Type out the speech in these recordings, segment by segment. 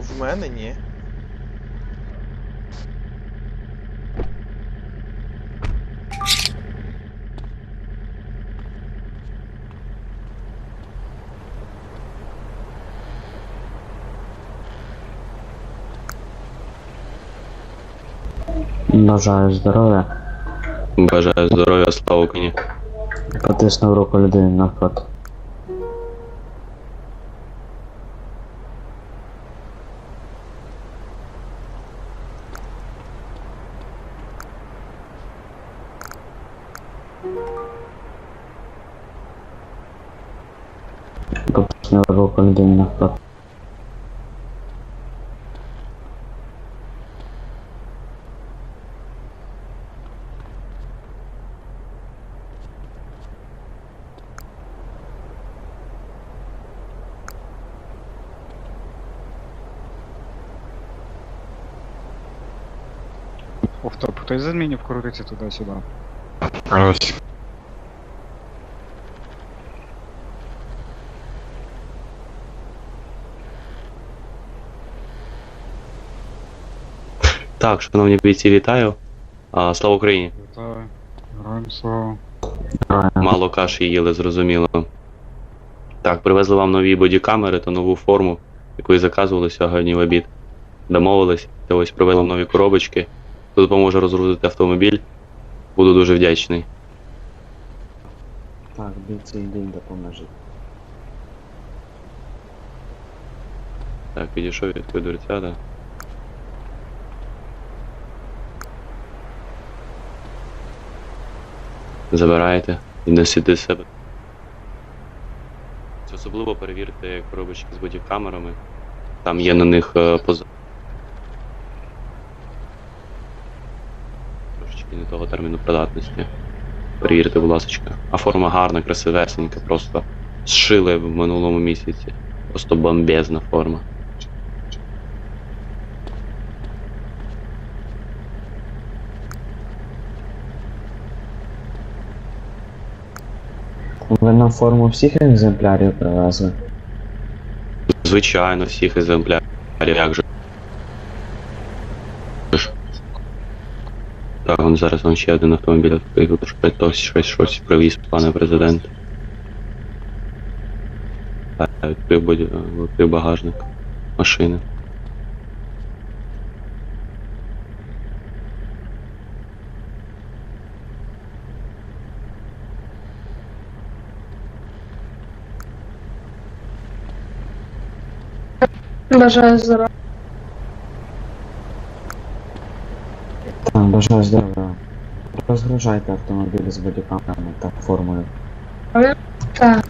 В мене ні. Бажаю здоров'я. Бажаю здоров'я, слава Україні. Потиснув руку людини навпроти. Kapısına volkanı dönüne bak. Офтоп, хтось з адмінів крутиться туди-сюди. Ось. Так, шановні бійці, вітаю. А, слава Україні. Вітаю. Героям слава. Мало каші їли, зрозуміло. Так, привезли вам нові бодікамери та нову форму, яку і заказували сьогодні в обід. Домовились, та ось привезли вам нові коробочки. Хто допоможе розгрузити автомобіль. Буду дуже вдячний. Так, бійці, йдіть допоможіть. Так, підійшов, відкрив дверцята. Забирайте і носите себе. Це Особливо перевірте коробочки з бодікамерами. Там є на них е, поза. Трошечки не того терміну придатності. Перевірте, будь ласка. А форма гарна, красивесенька, просто зшили в минулому місяці. Просто бомбезна форма. Ви на форму всіх екземплярів привезли? Звичайно, всіх екземплярів. Як же? Так, он зараз вам ще один автомобіль відкрив, хтось щось щось привіз, пане президент. Відкрив, відкрив багажник машини. Бажаю здоров'я. Так, бажаю здоров'я. Розгружайте автомобіль з бодікамерами та формою. Так.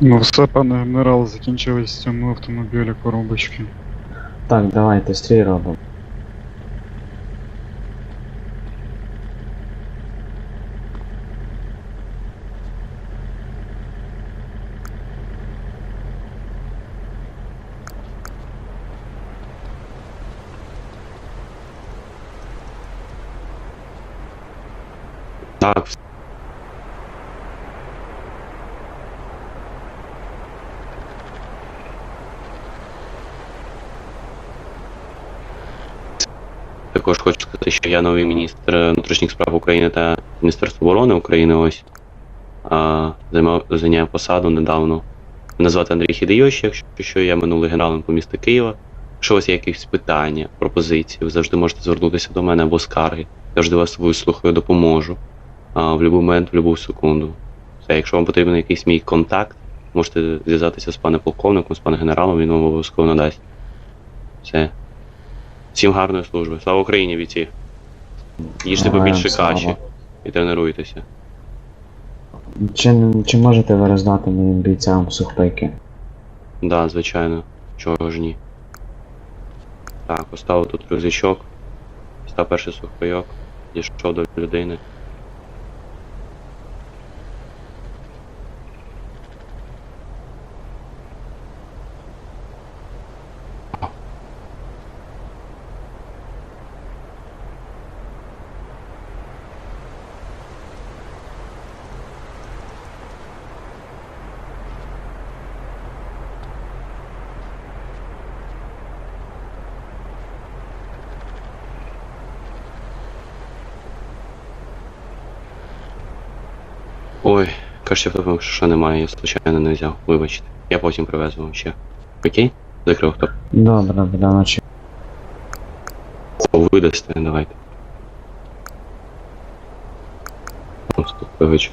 Ну все, пане генерал, закінчились в цьому автомобілі коробочки. Так, давайте стрій робимо. Так, Також хочу сказати, що я новий міністр внутрішніх справ України та Міністерства оборони України. Ось а, займав зайняв посаду недавно. Мене звати Андрій Хідейощ, якщо що я минулий генералом по місту Києва. Якщо у вас є якісь питання, пропозиції, ви завжди можете звернутися до мене або скарги. Завжди вас вислухаю, допоможу. А, в будь-який момент, в будь-яку секунду. Все, якщо вам потрібен якийсь мій контакт, можете зв'язатися з паном полковником, з паном генералом, він вам обов'язково надасть. Все. Всім гарної служби. Слава Україні, бійці! Їжте побільше слава. каші і тренуйтеся. Чи, чи можете ви роздати моїм бійцям сухпайки? Да, звичайно. Чого ж ні. Так, поставив тут рюкзачок. Став перший сухпайок. Дійшов до людини. Ой, кажуть, я тому, що немає, я случайно не взяв. Вибачте. Я потім привезу вам ще. Окей? Закрив топ. Добре, буде ночі. Видасте, давайте. Ось тут вечір.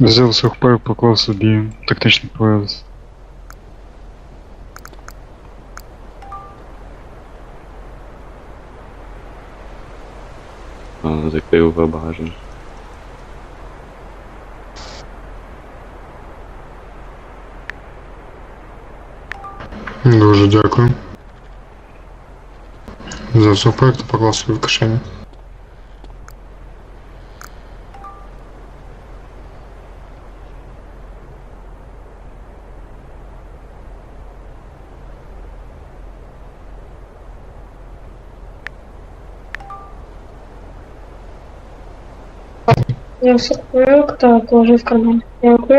Взяв сухпай, поклав собі тактичний пояс. Закрив багажник. Дуже дякую. За сухпайок та поклав собі в кишені. Я сухпайок, так, ложи в карман. Дякую.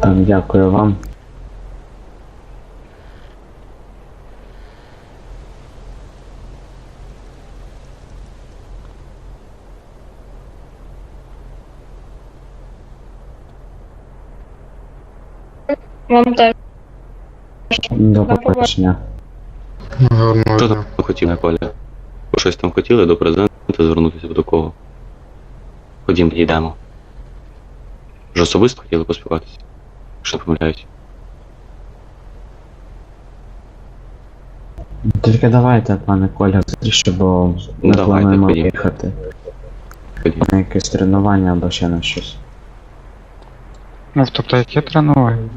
Так, дякую вам. Вам теж. До побачення. Дня. там хотіли, Коля? Ви щось там хотіли до президента звернутися до кого? Ходім, підійдемо. Вже особисто хотіли поспілкуватися? Якщо не помиляюсь. Тільки давайте, пане Коля, бо бо Ну, ми давайте, плануємо ходім. їхати Ходім. на якесь тренування або ще на щось. Ну, тобто яке тренування?